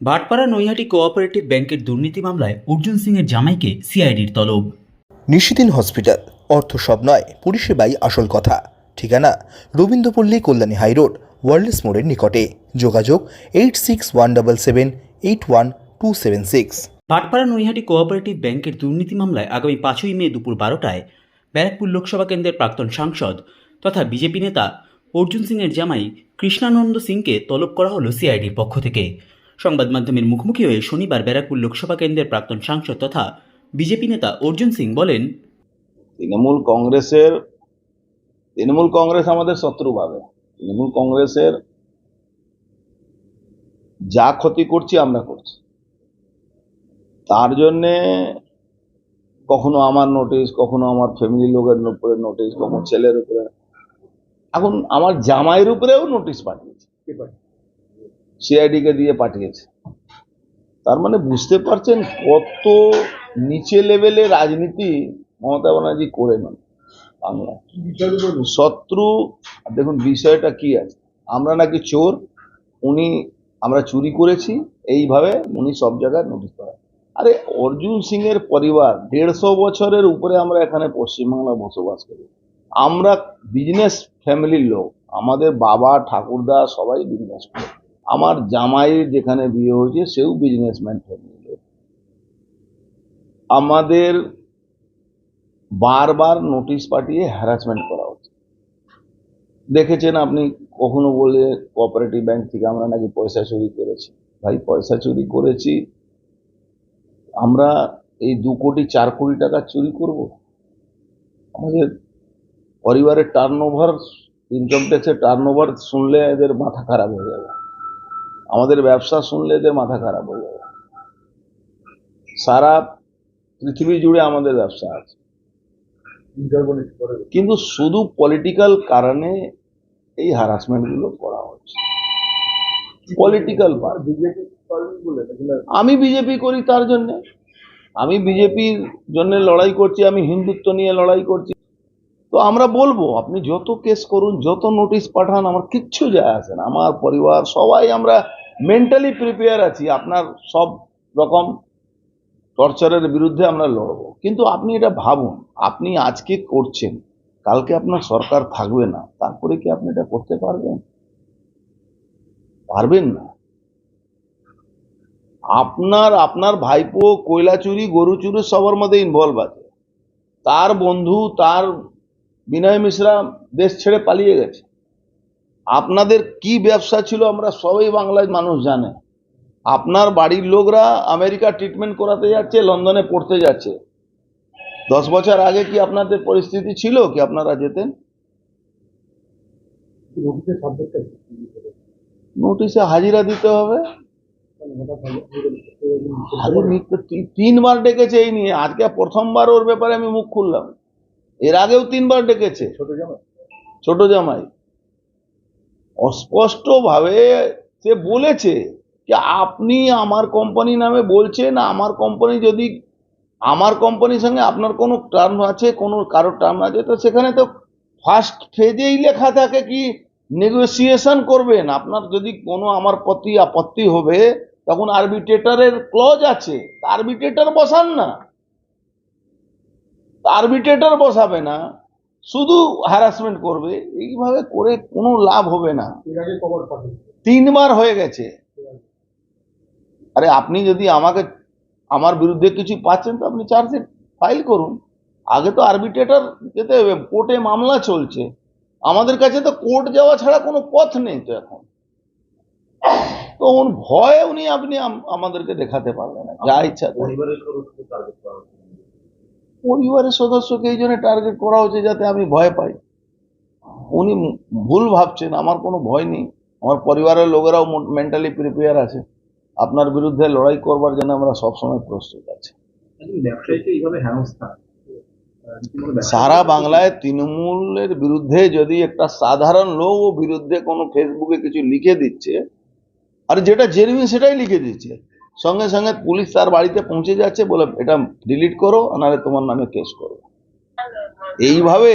Bhatpara Naihati cooperative ব্যাংকের দুর্নীতি মামলায় অর্জুন সিংয়ের জামাইকে সিআইডির তলব। নিশিদিন হসপিটাল অর্থ সব নয় পরিষেবাই আসল কথা। ঠিকানা রবীন্দ্রপল্লী কল্যাণী হাইরোড ওয়ার্ল্ডস মোড়ের নিকটে। যোগাযোগ eight six one double seven eight one two seven six Bhatpara Naihati cooperative ব্যাংকের দুর্নীতি মামলায় আগামী পাঁচই মে দুপুর বারোটায় ব্যারাকপুর লোকসভা কেন্দ্রের প্রাক্তন সাংসদ তথা বিজেপি নেতা অর্জুন সিংয়ের জামাই কৃষ্ণানন্দ সিংকে তলব করা হলো সিআইডির পক্ষ থেকে। সংবাদ মাধ্যমের মুখোমুখি হয়ে শনিবার ব্যারাকপুর লোকসভা কেন্দ্রের প্রাক্তন সাংসদ তথা বিজেপি নেতা অর্জুন সিং বলেন, তৃণমূল কংগ্রেসের, তৃণমূল কংগ্রেস আমাদের শত্রু ভাবে। তৃণমূল কংগ্রেসের যা ক্ষতি করছি আমরা করছি। তার জন্যে কখনো আমার নোটিশ কখনো আমার ফ্যামিলি লোকের উপরে নোটিশ কখনো ছেলের উপরে। এখন আমার জামাইয়ের উপরেও নোটিশ পাঠিয়েছে। সিআইডি কে দিয়ে পাঠিয়েছে। তার মানে বুঝতে পারছেন কত নিচে লেভেলে রাজনীতি মমতা ব্যানার্জি করে নেন বাংলা শত্রু, দেখুন বিষয়টা কি আছে, আমরা নাকি চোর, উনি আমরা চুরি করেছি, এইভাবে উনি সব জায়গায় নোটিশ করেন। আরে অর্জুন সিং এর পরিবার দেড়শো বছরের উপরে আমরা এখানে পশ্চিমবাংলা বসবাস করি। আমরা বিজনেস ফ্যামিলির লোক, আমাদের বাবা, ঠাকুরদা সবাই বিজনেস করে। আমার জামাইয়ের যেখানে বিয়ে হয়েছে, সেও বিজনেসম্যান ফ্যামিলির লোক। আমাদের বারবার নোটিশ পাঠিয়ে হ্যারাসমেন্ট করা হচ্ছে। দেখেছেন আপনি কখনো বলে কোঅপারেটিভ ব্যাংক থেকে আমরা নাকি পয়সা চুরি করেছি? ভাই, পয়সা চুরি করেছি। আমরা এই দু কোটি, চার কোটি টাকা চুরি করব? আমাদের পরিবারের টার্ন ওভার ইনকাম ট্যাক্সের টার্ন ওভার শুনলে এদের মাথা খারাপ হয়ে যাবে। আমাদের ব্যবসা শুনলে এদের মাথা খারাপ হয়ে যাবে। সারা পৃথিবী জুড়ে আমাদের ব্যবসা আছে। কিন্তু শুধু পলিটিক্যাল কারণে এই হ্যারাসমেন্টগুলো করা হচ্ছে। পলিটিক্যাল আমি বিজেপি করি তার জন্য। আমি বিজেপির জন্য লড়াই করছি, আমি হিন্দুত্ব নিয়ে লড়াই করছি। তো আমরা বলব, আপনি যত কেস করুন, যত নোটিশ পাঠান, আমার কিচ্ছু যায় আসে না। আমার পরিবার, সবাই আমরা মেন্টালি প্রিপেয়ার আছি, আপনার সব রকম টর্চারের বিরুদ্ধে আমরা লড়বো। কিন্তু আপনি এটা ভাবুন, আপনি আজকে করছেন, কালকে আপনার সরকার থাকবে না, তারপরে কি আপনি এটা করতে পারবেন? পারবেন না। আপনার আপনার ভাইপো কয়লা চুরি গরু চুরি সবার মধ্যে ইনভলভ আছে। তার বন্ধু, তার বিনয় মিশ্রা দেশ ছেড়ে পালিয়ে গেছে। আপনাদের কি ব্যবসা ছিল আমরা সবাই বাংলায় মানুষ জানে। আপনার বাড়ির লোকরা আমেরিকা ট্রিটমেন্ট করাতে যাচ্ছে লন্ডনে পড়তে যাচ্ছে। দশ বছর আগে কি আপনাদের পরিস্থিতি ছিল কি আপনারা যেতেন? নোটিশে হাজিরা দিতে হবে। তিনবার ডেকেছে এই নিয়ে। আজকে প্রথমবার ওর ব্যাপারে আমি মুখ খুললাম। এর আগেও তিনবার ডেকেছে। ছোট জামাই? অস্পষ্ট ভাবে সে বলেছে যে, আপনি আমার কোম্পানি নামে বলছেন, আমার কোম্পানি যদি, আমার কোম্পানির সঙ্গে আপনার কোনো টার্ম আছে, কোনো কারোর টার্ম আছে, তো সেখানে তো ফার্স্ট ফেজেই লেখা থাকে কি নেগোসিয়েশন করবেন। আপনার যদি কোনো আমার প্রতি আপত্তি হবে, তখন আরবিট্রেটারের ক্লজ আছে। আরবিট্রেটার বসান না। আরবিট্রেটার বসাবে না। শুধু হ্যারাসমেন্ট করবে এইভাবে করে কোনো লাভ হবে না। তিনবার হয়ে গেছে। আরে আপনি যদি আমাকে আমার বিরুদ্ধে কিছু পাচ্ছেন তো আপনি চার্জশিট ফাইল করুন। আগে তো আরবিট্রেটার যেতে হবে কোর্টে মামলা চলছে। আমাদের কাছে তো কোর্ট যাওয়া ছাড়া কোনো পথ নেই তো এখন। তো ভয় উনি আপনি আমাদেরকে দেখাতে পারবেন না। যা ইচ্ছা। পরিবারের সদস্যকে এই জন্য টার্গেট করা হচ্ছে যাতে আমি ভয় পাই। উনি ভুল ভাবছেন, আমার কোনো ভয় নেই। আমার পরিবারের লোকেরাও মেন্টালি প্রিপেয়ার আছে। আপনার বিরুদ্ধে লড়াই করবার জন্য আমরা সবসময় প্রস্তুত আছি। সারা বাংলায় তৃণমূলের বিরুদ্ধে যদি একটা সাধারণ লোক বিরুদ্ধে কোনো ফেসবুকে কিছু লিখে দিচ্ছে, আর যেটা জেনুইন সেটাই লিখে দিচ্ছে সঙ্গে সঙ্গে পুলিশ তার বাড়িতে পৌঁছে যাচ্ছে বলে এটা ডিলিট করো, নাহলে তোমার নামে কেস করো। এইভাবে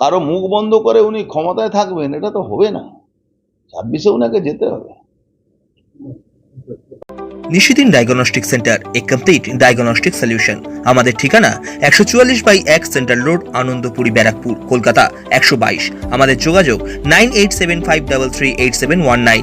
কারও মুখ বন্ধ করে উনি ক্ষমতায় থাকবেন, এটা তো হবে না। ছাব্বিশে উনাকে যেতে হবে। Nishidin diagnostic centre, a complete diagnostic solution. আমাদের ঠিকানা একশো চুয়াল্লিশ বাই এক সেন্ট্রাল রোড, আনন্দপুরি ব্যারাকপুর, কলকাতা একশো বাইশ। আমাদের যোগাযোগ nine eight seven five double three eight seven one nine.